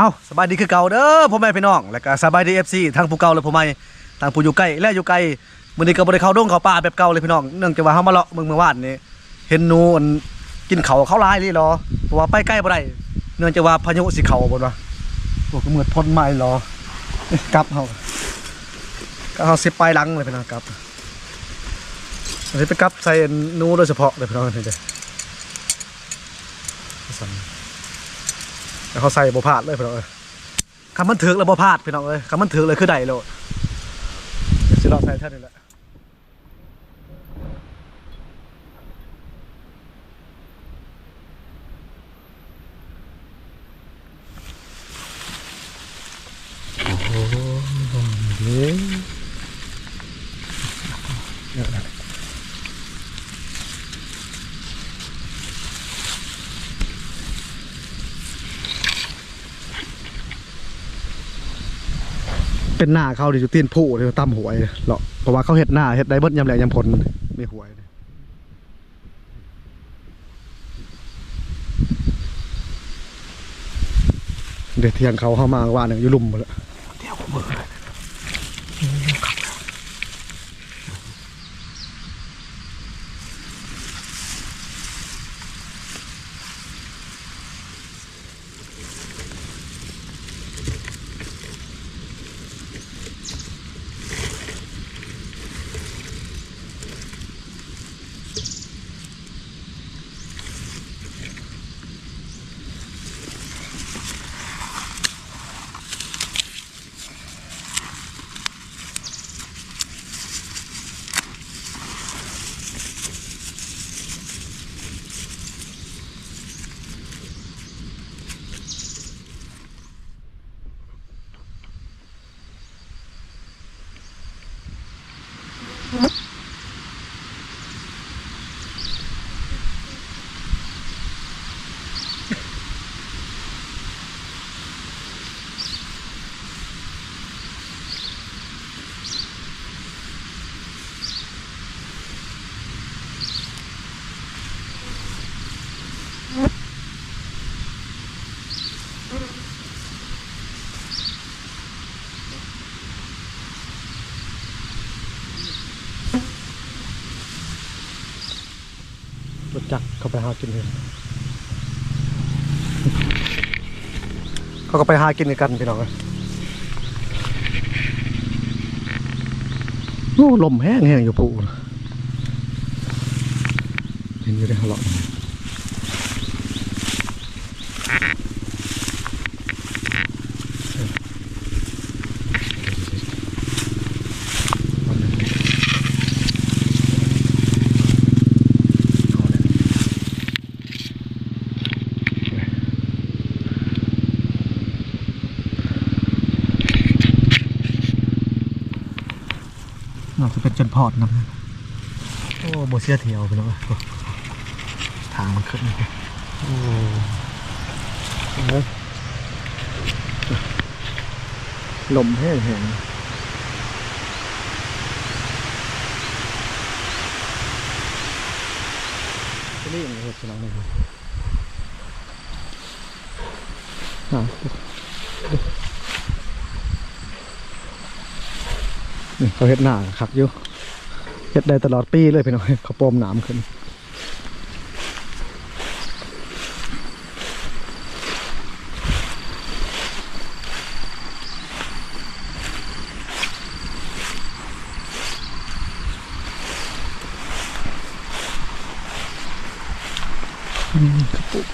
เอาสบายดีคือเก่าเด้อพ่อแม่พี่น้องแล้วก็สบายดี FC ทั้งผู้เก่าและผู้ใหม่ทั้งผู้อยู่ใกล้และอยู่ไกลมื้อนี้ก็บ่ได้เข้าดงเข้าป่าแบบเก่าเลยพี่น้องเนื่องจากว่าเฮามาเลาะเมืองเมื่อวานนี้เห็นหนูอันกินเขาเขาลายเลยเหรอเพราะว่าไปใกล้บ่ได้เนื่องจากว่าพายุสิเข้าบ่ว่าโอ้ก็เหมือนพ้นไม้หรอกลับเฮาก็เฮาสิไปหลังเลยพี่น้องกลับอันนี้ไปกลับใส่หนูโดยเฉพาะเลยพี่น้องนี่เด้อ แล้วเขาใส่บ่พลาดเลยพี่น้องเอ้ยคำมันถึกแล้วบ่พลาดพี่น้องเอ้ยคำมันถึกเลยคือใดโลดเดี๋ยสิเราใส่เท่านี้แหละโอ้โหเฮ้ยเยอะนะ เป็นหน้าเขาดิจุตีนผู้เลยตั้มหวยหรอกเพราะว่าเขาเห็ดหน้าเห็ดได้เบิดยำแหลกยำผลไม่หวยเดี๋ยวเที่ยงเขาเข้ามาว่าหนึ่งอยู่ลุ่มหมดแล้ว เขาไปหากินเลยเขาก็ไปหากินกันพี่น้องโอ้ลมแห้งแห้งอยู่ปูเห็นอยู่ได้ฮะเล จะเป็นจนพอดนะโอ้โบเสียเทียวไปแล้วทางมันขึ้นโอ้โหลมแห้งแห้งนี่ยังไงเหตุการณ์นี้อ่า นี่เขาเฮ็ดหน้าคักอยู่เฮ็ดได้ตลอดปีเลยพี่น้องเขาปอมหนามขึ้น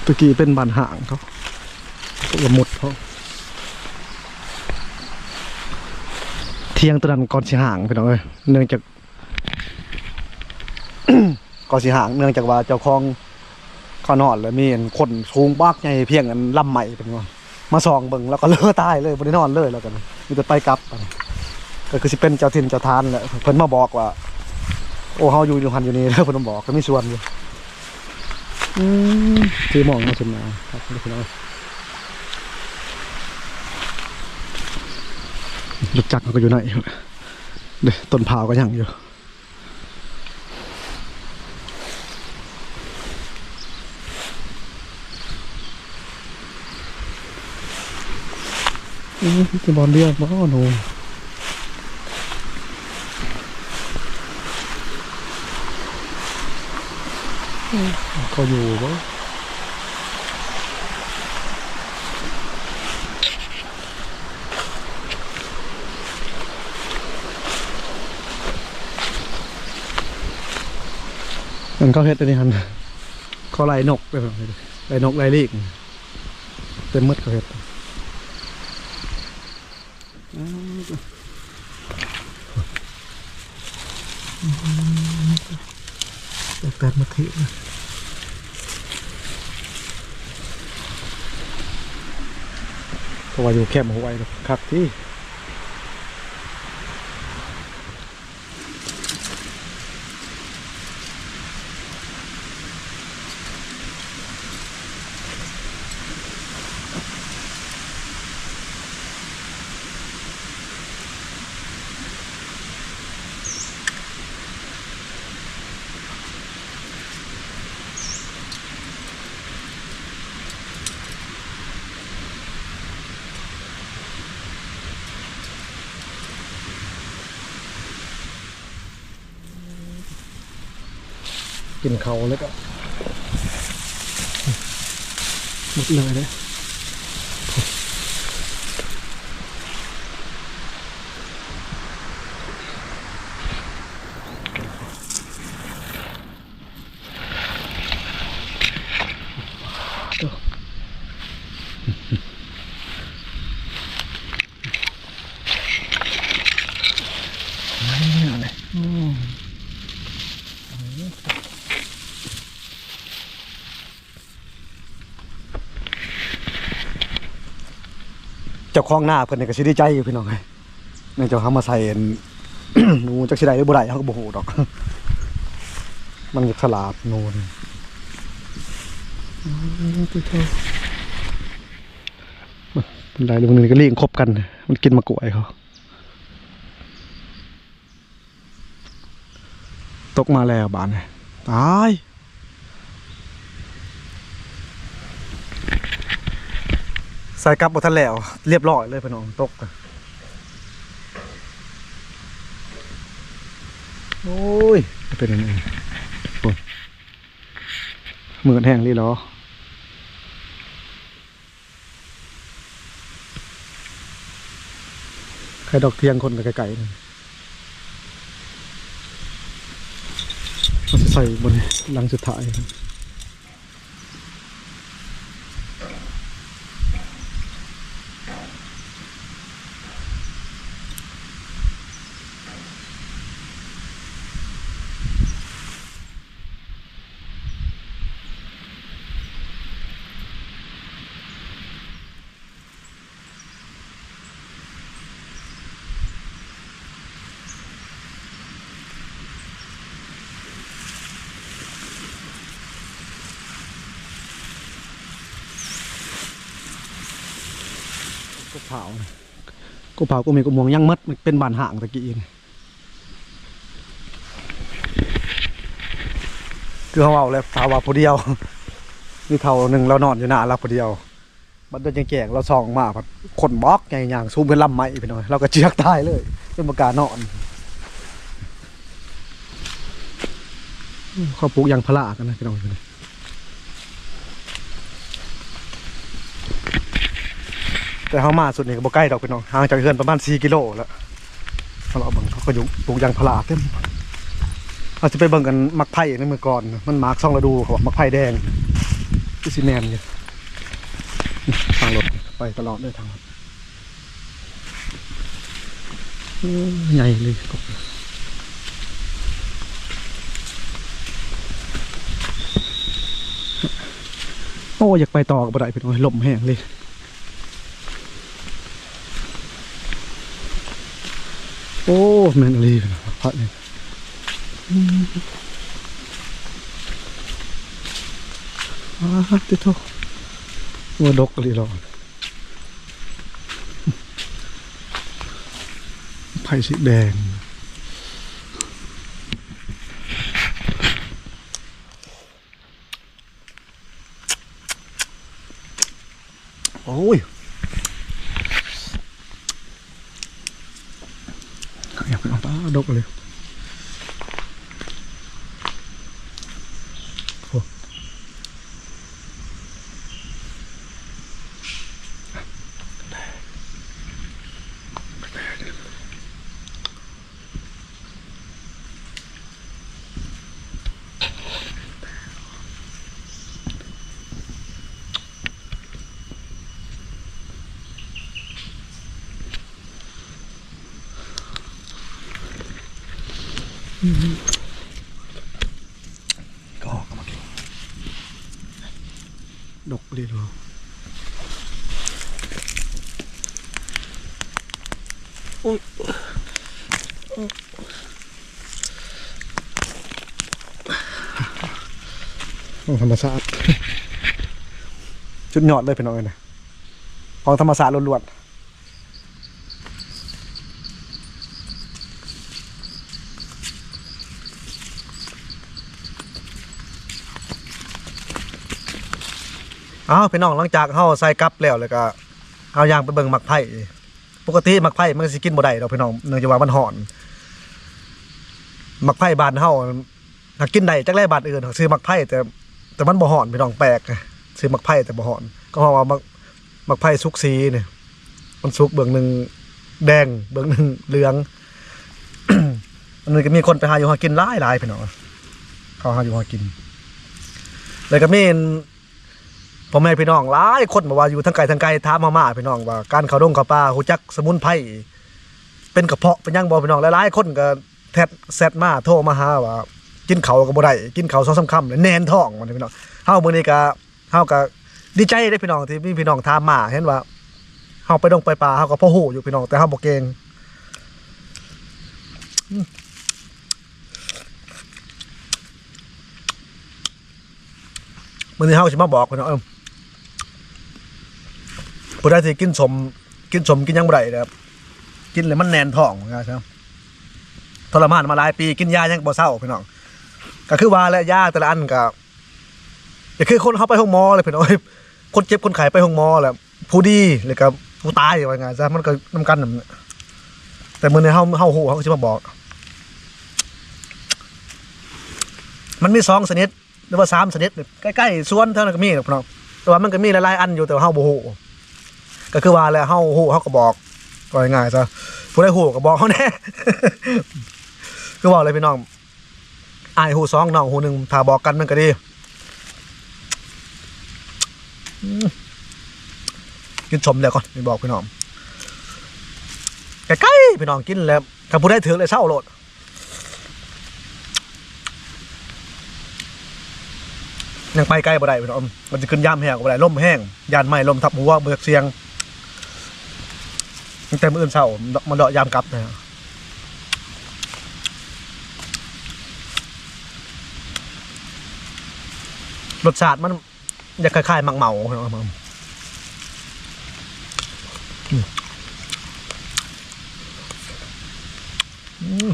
ตะกี้เป็นบานห่างเขาเขาละมุดเขา เที่ยงตอนนั้นก่อนสิห่างพี่น้องเอ้ยเนื่องจากก่อนสิห่างเนื่องจากว่าเจ้าของเขานอนแล้วมีอันคนสูงบักใหญ่เพียงอันลำใหม่เป็นว่ามาส่องเบิ่งแล้วก็เลือตายเลยบ่ได้นอนเลยแล้วกันมีแต่ไปกลับไปก็คือสิเป็นเจ้าถิ่นเจ้าทานแหละเพิ่นมาบอกว่า โอ้เฮาอยู่อยู่หันอยู่นี่เด้อเพิ่นมาบอกก็มีส่วนอยู่อืมที่มองมาสุดมาครับพี่น้อง ลูกจักรก็อยู่ไหนเดี๋ยวต้นพาวก็ยังอยู่จะบอลเรียกบ้าหนูก็อยู่บ้า มันเขาเฮ็ดอันนี้ฮันเขาไล่นกไปแบบนี้ไล่นกไล่ลีกเต็มหมดเขาเฮ็ดแปดมาทินะเพราะว่าอยู่แคบหัวไว้ครับที่ กินเขาแล้วก็หมดเลยเนี่ย จ้าของหน้าเพิ่นนี่ก็สิด้ใจอยู่พี่น้องเอ้ยในเจ้าทำมาใส่อันหนูจักสิได้หรือบ่ได้เขาก็บ่ฮู้ดอก มันฉลาดหนูนี่อืมตันได้เลยมันนี่ก็เลี้ยงคบกัน มันกินมากล้วยเขาตกมาแล้วบานนี่ตาย ใส่กลับบทันแล้ว เรียบร้อยเลยพี่น้องตกอะโอ้ยเป็นยังไงโอ้ยมือแห้งรีเหรอใครดอกเทียงคนกับไก่ๆนี่เราจะใส่บนหลังสุดท้าย ครับกูเผากูเผากูมีกูมองยังมัดมันเป็นบานห่างตะกี้นี่คือเขาเอาแล้วเผาว่าผู้เดียวนี่เท่าหนึ่งเรานอนอยู่หน้าเราผู้เดียวมันเดินแก่งเราสองมาพัดขนบล็อกใหญ่อย่างซูมเป็นลำไม้ไปหน่อยเราก็เชือกตายเลยเป็นประการนอนเขาปลูกยางพารากันนะพี่น้อง แต่เขามาสุดนี่ก็บ่ใกล้ดอกพี่น้องห่างจากเฮือนประมาณ4กิโลแล้วเราเบิ่งเขาก็อยู่ปลูกยางพาราเต็มเราจะไปเบิ่งกันมักไผ่ในเมื่อก่อน มันมาร์กซ่องฤดูเขาบอกมักไผ่แดงที่ซีแมนอยู่ทางรถไปตลอดเลยทางใหญ่เลยกบโอ้อยากไปต่อกับบ่ได้พี่น้องลมแห้งเลย โอ้ แม่นอะไรพัดเนี่ยอืมอ่าติดโตว่าดกอะไรหรอไผ่สีแดง ป้าดกเลย องธรรมศาสตร์จุดหยอดเลยพี่น้องเอ้ยนะของธรรมศาสตร์ล้วนๆอ้าวพี่น้องหลังจากเฮาใส่กับแล้วแล้วก็เอายางไปเบิ่งหมักไผ่ ปกติมักไผ่มันก็สิกินบ่ได้ดอกพี่น้องเนื่องจากว่ามันห่อน มักไผ่บานเฮาหากกินได้จักแลบานอื่นซื้อมักไผ่แต่ แต่มันบ่ห่อนพี่น้องแปลกซื้อมักไผ่แต่บ่ห่อน ก็เพราะว่ามักมักไผ่สุกสีเนี่ยมันสุกเบื้องหนึ่งแดงเบื้องหนึ่งเหลืองอันนี้ก็มีคนไปหาอยู่หากินหลายหลายพี่น้องเขาหาอยู่หากิน แล้วก็มี พ่อแม่พี่น้องหลายคนบอกว่าอยู่ทั้งไกลทั้งไกลถามมามาพี่น้องว่าการเขาดงเขาป่าหูจักสมุนไพรเป็นกระเพาะเป็นหยังบ่พี่น้องหลายๆคนก็แทดแซดมาโทรมาหาว่า กินเขาก็บ่ได้กินเขาสองสามคำเลยแนนท้องมันพี่น้องเฮาเมื้อนี้ก็เฮาก็ดีใจได้พี่น้องที่มีพี่น้องถามมาเห็นว่าเฮาไปดงไปป่าเฮาก็พ่อฮู้อยู่พี่น้องแต่เฮาบ่เก่งอืมมื้อนี้เฮาสิมาบอกพี่น้องเอิ้ม ผู้ใดที่กินสมกินสมกินยังได้นะครับ กินแล้วมันแนนท้องนะครับทรมานมาหลายปีกินยายังบ่เศร้าพี่น้องก็คือว่าและยาแต่ละอันก็ก็คือคนเขาไปห้องหมอเลยพี่น้องคนเจ็บคนไข้ไปห้องหมอแหละผู้ดีเลยกับผู้ตายว่าไงซะมันก็นํกันนั่นแต่เมื้อในเฮาเฮาฮู้เขาก็สิมาบอก มันมีสองชนิดหรือว่าสามชนิดใกล้ๆสวนเท่านั้นก็มีพี่น้องแต่ว่ามันก็มีหลายๆอันอยู่แต่เฮาบ่ฮู้ ก็คือว่าแล้วเฮาฮู้เฮาก็บอกว่าง่ายๆซะผู้ใดฮู้ก็บอกเขาแน่คือบอกเลยพี่น้องอายหูสองน้องหูหนึ่งถ้าบอกกันมันก็ดีกินชมเดี๋ยวก่อนไปบอกพี่น้องใกล้ๆพี่น้องกินแล้วถ้าผู้ได้ถือเลยเศร้าโลดยังไปใกล้บ่ได้พี่น้องมันจะขึ้นย่ามแห้งก็บ่ได้ลมแห้งยานไม้ลมทับหัวเบิกเสียง ตั้งแต่มื้ออื่นเช้ามันเดาะยามกลับนะรสชาติมันจะคล้ายๆมังเมาครับผมอืมอืม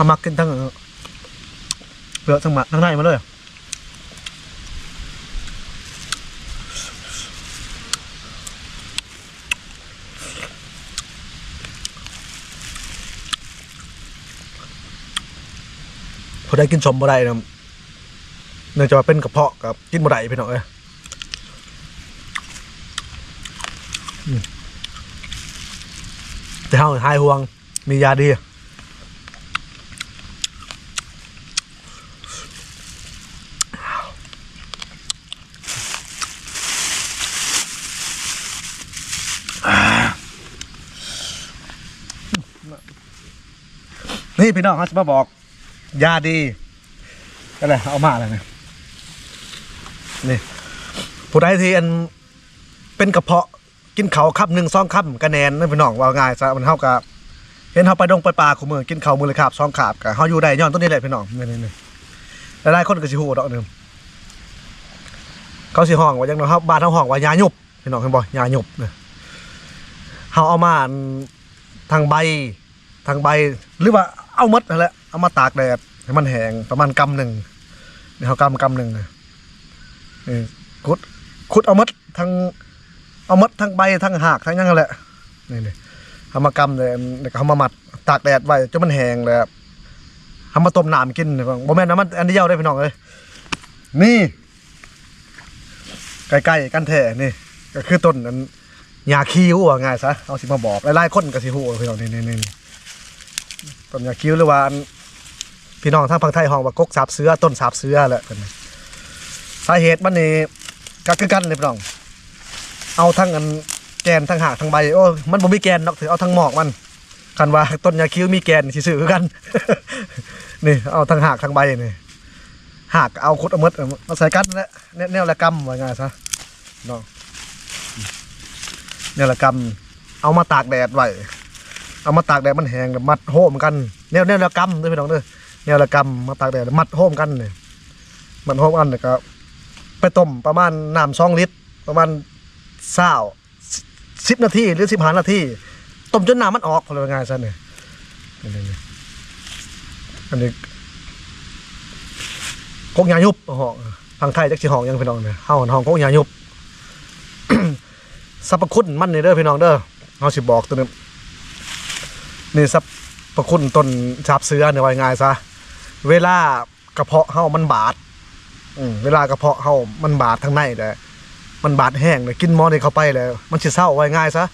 ามักกินทั้ง เปลือกทั้งมักทั้งในมาเลยพอได้กินสมบ่ได้นะเนื่องจากว่าเป็นกระเพาะกับกินบ่ได้พี่น้องเอ้ยแต่เฮาหายห่วงมียาดี นี่พี่น้องเขาจะมาบอกยาดีอะไรเอามาอะไรเนี่ยนี่ผู้ใดที่อันเป็นกระเพาะกินเขาคับหนึ่งซองคับกระแนนนั่นพี่น้องว่าง่ายซะมันเท่ากับเห็นเขาไปดงไปป่าของมือกินเขามือเลยขาบซองขาบกับเขาอยู่ได้ย้อนต้นนี้แหละพี่น้องนี่นี่หลายๆคนก็สิฮู้ดอกหนึงเขาสิห้องว่าจังเนาะครับบ้านเฮาห้องว่ายาหยุบพี่น้องเห็นบ่ยาหยุบเนี่ยเฮาเอามาทางใบทางใบหรือว่า เอาหมดนั่นแหละเอามาตากแดดให้มันแห้งประมาณกำหนึ่งเดี๋ยวเขากำกำหนึ่งนะเออขุดขุดเอาหมดทั้งเอาหมดทั้งใบทั้งหากทั้งยังนั่นแหละนี่นี่เอามากำเลยแล้วก็เอามามัดตากแดดไว้จนมันแห้งเลยเอามาต้มน้ำกินนี่บ่บ่แม่นน้ำมันอันเดียวได้พี่น้องเอ้ยนี่ใกล้ๆกันแท้นี่ ก็คือต้นนั้นยาคิ้วว่าง่ายซะเอาสิมาบอกหลายๆคนก็สิฮู้พี่น้องนี่นี่นี่ ต้นยาคิ้วหรือว่าพี่น้องทางฝั่งไทยห้องว่ากกสาบเสือต้นสาบเสือแหละเพิ่นน่ะสาเหตุมันนี่ก็คือกันเลยพี่น้อง เอาทั้งอันแกนทั้งหากทั้งใบโอ้มันบ่มีแกนดอกถือเอาทั้งหมอกมันคันว่าต้นยาคิ้วมีแกนสิซื้อคือกัน นี่เอาทั้งหากทั้งใบนี่หากเอาคุดเอามดมาใส่กันนั่และแนวแนวละกำว่าง่ายซะน้องเนี่ยละกำเอามาตากแดดไว้ เอามาตากแดดมันแห้งแล้วมัดโฮมกันแนวแนวละกำเด้อพี่น้องเด้อแนวละกำมาตากแดดมัดโฮมกันเนี่ยมัดโฮมกันแล้วก็ไปต้มประมาณน้ำสองลิตร ประมาณเศร้าสิบนาทีหรือสิบห้านาทีต้มจนน้ำมันออกพลยง่ายซะเนี่ยอันนี้กงยายุบห้องทางไทยจักสิห้องยังพี่น้องเนี่ยเฮาห้องกงยายุบสรรพคุณมันนี่เด้อพี่น้องเด้อเฮาสิบอกตัวนึง นี่สรรพคุณต้นชาบเสือเนี่ยว่าง่ายซะเวลากระเพาะเฮามันบาดอืมเวลากระเพาะเฮามันบาดทางในแหละมันบาดแห้งเลยกินหมอนี่เข้าไปแล้ว มันสิเศร้าไว้ง่ายซะ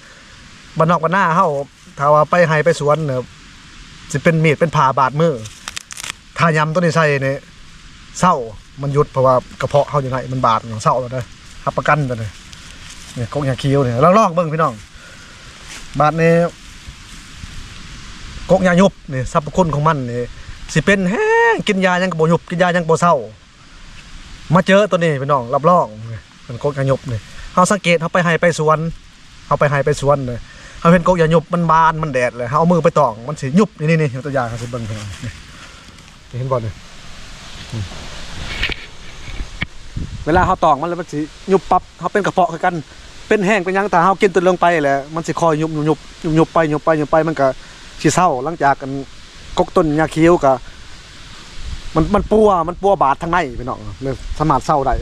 บ้านนอกบ้านหน้าเฮาถ้าว่าไปไห้ไปสวนเนี่ยสิเป็นมีดเป็นผ่าบาดมือถ้ายำตัวนี้ใส่เนี่ยเศร้ามันหยุดเพราะว่ากระเพาะเฮาอยู่ไหนมันบาดเศร้าแล้วเด้อรับประกันตัวนี้เนี่ยกงยาคิ้วเนี่ยลองลองเบิ่งพี่น้องบาดเนี้ กงยายุบนี่สรรพคุณของมันนี่สิเป็นแห้งกินยายังกบ่ยุบกินยายังบ่เศร้า มาเจอตัวนี้พี่น้องรับรองนี่เป็นกงยายุบนี่เฮาสังเกตเฮาไปให้ไปสวนเฮาไปให้ไปสวนเลยเฮาเห็นกงยายุบมันบานมันแดดเลยเฮาเอามือไปตองมันสิยุบนี่นี่นี่ตัวอย่างให้สิเบิ่งพี่น้องเห็นบ่นี่อืมเวลาเฮาตองมันแล้วมันสิยุบปั๊บเฮาเป็นกระเพาะคือกัน เป็นแห้งเป็นยังแต่เฮากินตัวลงไปแหละมันสิคอยยุบยุบยุบยุบยุบไปยุบไปยุบไปมันก็ สิเศร้าหลังจากกันกกต้นยาคี้วก็มันมันปัวมันปัวบาดทางในพี่น้องเลยสามารถเศร้าได้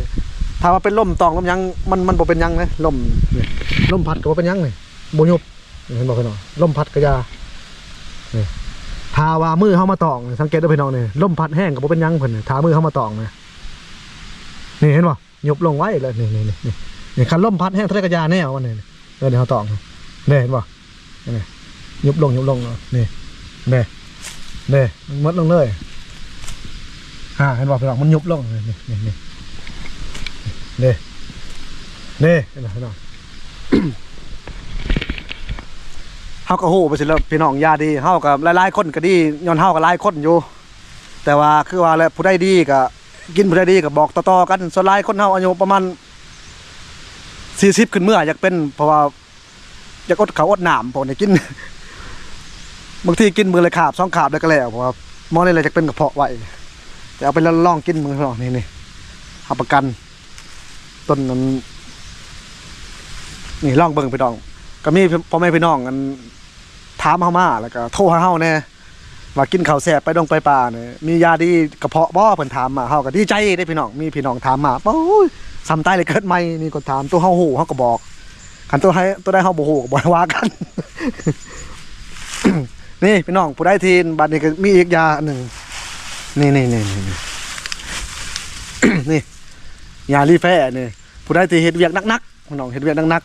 ถ้าว่าเป็นลมตองลมยังมันมันบ่เป็นยังนะลมนี่ลมพัดก็บ่เป็นยังนี่บ่ยุบเห็นบ่พี่น้องลมพัดก็อยานี่ถ้าว่ามือเฮามาตองสังเกตด้อพี่น้องนี่ยลมพัดแห้งก็บ่เป็นยังเพิ่นนี่ถ้ามือเฮามาตองนี่นี่เห็นบ่ยุบลงไว้เลยนี่นี่นี่นี่คันล่มพัดแห้งทะเลกระยาแน่วันนี้เออเดี๋ยวเขาตองเนี่ยเห็นป่ะนี่ ยุบลงยุบลงเนาะนี่นี่นี่มันมดลงเลยฮ่าเห็นป่ะพี่น้องมันยุบลงนี่นี่นี่นี่นี่นี่เห็นป่ะพี่น้องเฮาก็ฮู้ไปสิแล้วพี่น้องยาดีเฮากับหลายๆคนก็ดีย้อนเฮาก็หลายคนอยู่ แต่ว่าคือว่าแล้วผู้ใดดีก็กินผู้ใดดีก็บอกต่อๆกันส่วนหลายคนเฮาอายุประมาณสี่สิบขึ้นเมื่ออยากเป็นเพราะว่าอยากอดเขาอดหนามผมเนี่ยกิน บางทีกินมือเลยขาบสองขาบแล้วก็แล้วเพราะว่าหมอนี่เลยจะเป็นกระเพาะไว้แต่เอาไปล่องกินมือลองนี่นี่เอาประกันต้นนั้นนี่ล่องเบิ่งพี่น้อง ก็มีพ่อแม่พี่น้องกันถามเฮามาแล้วก็โทรหาเฮาแน่ว่ากินข้าวแซ่บไปดงไปป่าเนี่ยมียาดีกระเพาะบ่เพิ่นถามมาเฮาก็ดีใจได้พี่น้องมีพี่น้องถามมาโอ้ยซ้ำใต้เลยเกิดใหม่มีคนถามตัวเฮาหูเฮาก็บอกคันตัวให้ตัวได้เฮาบ่ฮู้ก็บ่ว่ากัน นี่พี่น้องผู้ได้ทีนบัดนี้ก็มีอีกยาหนึ่งนี่นี่นี่นี่นี่นี่ยาลีแฟนี่ผู้ได้ทีเฮ็ดเวียกนักๆพี่น้องเฮ็ดเวียกนัก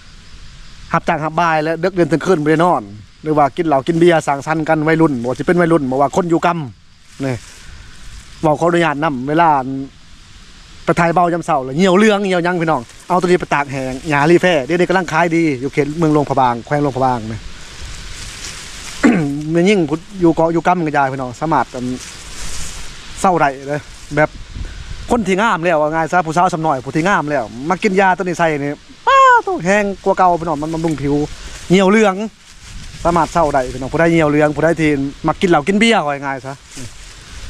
ๆหับจางหับบายแล้วดึกเดินถึงคืนบ่ได้นอน หรือว่ากินเหล้ากินเบียร์สังสรรค์กันวัยรุ่นบ่ว่าเป็นวัยรุ่นบ่ว่าคนอยู่กำนี่เว้าขออนุญาตนํเวลาไปถ่ายเบายำเสาเลยเหี่ยวเรื่องเหี่ยวยังพี่น้องเอาตัวนี้ไปตากแห้งยารีแฟ่เดี๋ยวนี้กำลังขายดีอยู่เขตเมืองหลวงพะบางแขวงหลวงพะบางนะ มันยิ่งอยู่เกาะอยู่กำกระจายพี่น้องสามารถเศร้าไรเลยแบบคนที่งามแล้วง่ายซะผู้สาวสำหน่อยผู้ที่งามแล้วมากินยาตัวนี้ใส่นี่ป้าตัวแห้งกว่าเก่าพี่น้องมันบำรุงผิวเหี่ยวเรื่องสามารถเศร้าได้พี่น้องผู้ได้เหี่ยวเรื่องผู้ได้ที่มากินเหล้ากินเบียร์ว่าง่ายซะ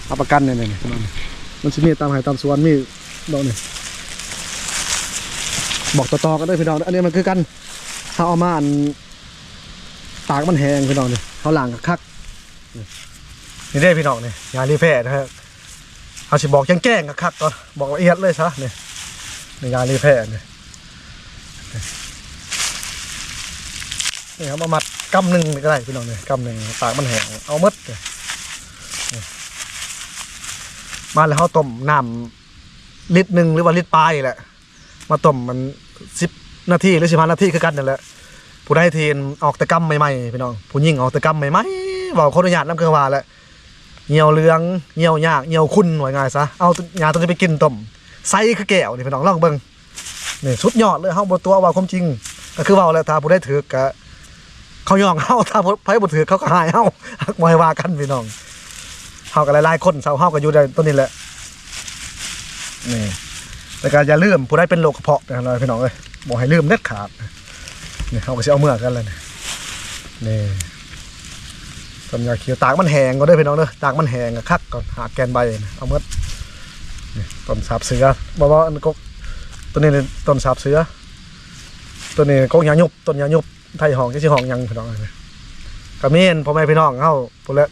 เอาประกันเนี่ยเนี่พี่น้องมันสิมีตามไห้ตามสวนมีดอกนี่บอกต่อๆกันด้วยพี่น้องอันนี้มันคือกันเขาเอามาอันตากมันแห้งพี่น้องเนี่ย เขาล้างกับคักนี่ได้พี่น้องนี่ยารีแพทย์นะฮะเขาสิบอกแกล้งกับคักก่อนบอกละเอียดเลยซะเนี่ในงารีแพร่เนี่ยนี่ครับมามัดกำหนึ่งก็ได้พี่น้องเนี่ยกำหนึ่งตากมันแห้งเอามดเลยมาแล้วเขาต้มน้ำลิตรหนึ่งหรือว่าลิตรปลายแหละมาต้มมันสิบนาทีหรือสิบห้านาทีคือกันนั่นแหละ ผู้ได้ทีนออกตะกำใหม่ๆพี่น้องผู้ยิ่งออกตะกำใหม่ๆบอกคนอนุญาตน้ำเกลือว่าแหละเหี่ยวเหลืองเหี่ยวยากเหี่ยวคุณหน่วยงายซะเอาหยาตัวนี้ไปกินต้มไซคือแก้วนี่พี่น้องลองเบิ่งนี่สุดยอดเลยเฮาบ่ตัวว่าความจริง ก็คือเว่าแหล้วถ้าผู้ได้ถือกะเขาย่องเฮาถ้าผู้ไผบ่ถือเขาก็หายเฮาฮักบ่ให้ว่ากันพี่น้องเฮาก็หลายๆคนเซาเฮาก็อยู่ได้ตัวนี้แหละนี่แต่ก็อย่าลืมผู้ได้เป็นโรคกระเพาะนะครับพี่น้องเอ้ยบ่ให้ลืมเด็ดขาด นี่เขาก็จะเอาเมื่อกันเลยนี่นี่ต้นยาเขียวตากมันแห้งก็ได้พี่น้องเด้อตากมันแห้งอะคักก่อนหาแกนใบนเอาเมื่อต้นสาบเสือบ่ว่าอันกกต้นนี้ต้นสาบเสือต้นนี้กกยายุบต้นยายุบไทยห้องจะสิห้องยังพี่น้องเอ้ยก็มีนพ่อแม่พี่น้องเฮาพุ่นและ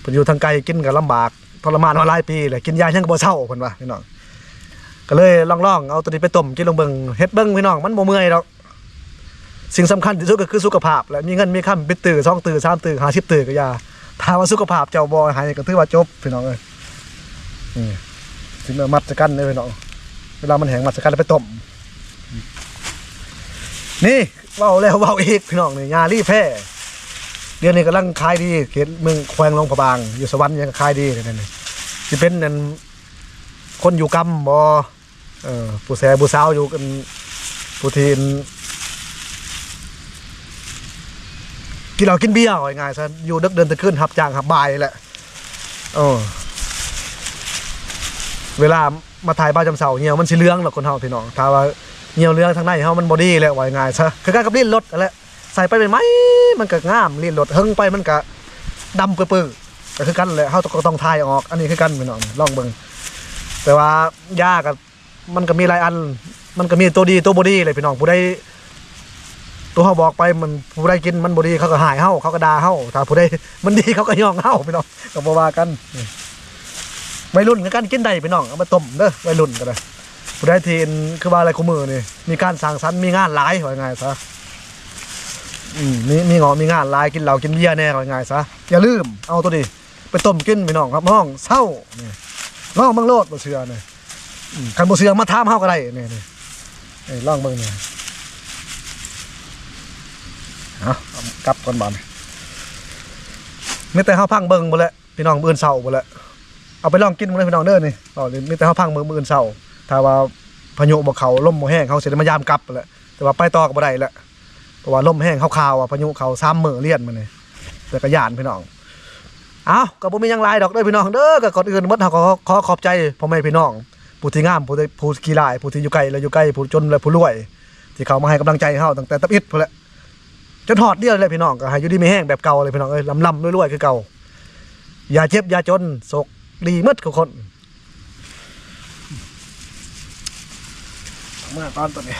เพิ่นอยู่ทางไกลกินก็ลำบากทรมานมาหลายปีเลยกินยายังก็บ่เศร้าเพิ่นว่าพี่น้องก็เลยลองๆเอาตัวนี้ไปต้มกินลงเบิ่งเฮ็ดเบิ่งพี่น้องมันบ่เมื่อยดอก สิ่งสำคัญที่สุดก็คือสุขภาพ และมีเงินมีคำปิดตื่นซ่องตื่นสามตื่นหาชิบตื่นก็ยาถ้าว่าสุขภาพเจ้าบอยหายก็ถือว่าจบพี่น้องเอ้ยนี่ถึงมัดสกันเลยพี่น้องเวลามันแห้งมัดสกันแล้วไปต้มนี่เว้าแล้วเว้าอีกพี่น้องนี่ยารีแพร่เดือนนี้กำลังขายดีเขตเมืองแขวงลงพะบาง อยู่สวรรค์ยังขายดีเลยนี่จะเป็นนั่นคนอยู่กำบ่เออผู้แสผู้สาวอยู่กันผู้ทีน กินเหล้ากินเบียร์เอาง่ายๆซะอยู่ดึกเดินตะขึ้นหับจางหับบายแหละเออเวลามาถ่ายบ้านจำเสาเหี่ยวมันสิเลื้องหรอกคนเฮาพี่น้องถ้าว่าเหี่ยวเลื้องทางในเฮามันบอดี้แหละว่าง่ายซะคือการกับลิ้นรถนั่นแหละใส่ไปเป็นไหมมันก็งามลิ้นรถเฮงไปมันก็ดำเปื้อๆก็คือกันแหละเฮาต้องถ่ายออก อันนี้คือกันพี่น้องลองเบิ่งแต่ว่ายากับมันก็มีหลายอัน มันก็มีตัวดีตัวบอดี้เลยพี่น้องผู้ใด ตัวเขาบอกไปมันผู้ใดกินมันบดีเขาก็หายเฮาเขาก็ด่าเฮาถ้าผู้ใดมันดีเขาก็ย่องเฮาพี่น้องก็บ่ว่ากันนี่วัยรุ่นก็กันกินได้พี่น้องเอามาต้มเด้อวัยรุ่นก็ได้ผู้ใดทีนคือว่าอะไรคู่มือนี่มีการสร้างสรรค์มีงานหลายว่าง่ายซะมีมีงาะมีงานหลายกินเหล้ากินเบียร์แน่ว่าง่ายซะอย่าลืมเอาตัวนี้ไปต้มกินพี่น้องครับห้องเศร้าเนี่ลองบิ่งโลดบ่เชื่อนี่อืมคันบ่เชื่อมาถามเฮาก็ได้นี่นี่นี่องเบิ่งนี่เอา เอากลับก่อนบานไม่แต่เฮาพังเบิ่งบ่แหละพี่น้องมืออื่นเช้าบ่แหละเอาไปลองกินบ่ได้พี่น้องเด้อนี่เอาเลยมีแต่เฮาพังมือมืออื่นเช้าถ้าว่าพายุบ่เขาลมบ่แห้งเฮาเสิได้มายามกลับแหละแต่ว่าไปต่อก็บ่ได้และเพราะว่าลมแห้งเข่าวๆอะพายุเข้า3มื้อเลียนมื้อนี่แต่ก็ย่านพี่น้องเอาก็บ่มียังหลายดอกเด้อพี่น้องเด้อก็ก่อนอื่นมดเฮาก็ขอขอบใจพ่อแม่พี่น้องผู้ที่งามผู้ที่ผู้ขี้ร้ายผู้ที่อยู่ไกลและอยู่ใกล้ผู้จนและผู้รวย ที่เขามาให้กำลังใจเฮาตั้งแต่ตับอิดพุ่นแหละ จนหอดเดียวเลยพี่น้องก็ให้อยู่ดีไม่แห้งแบบเก่าเลยพี่น้องเอ้ยลำลำรวยๆคือเก่าอย่าเจ็บอย่าจนโศกดีมืดทุกคนเมื่อตอนตัวนี้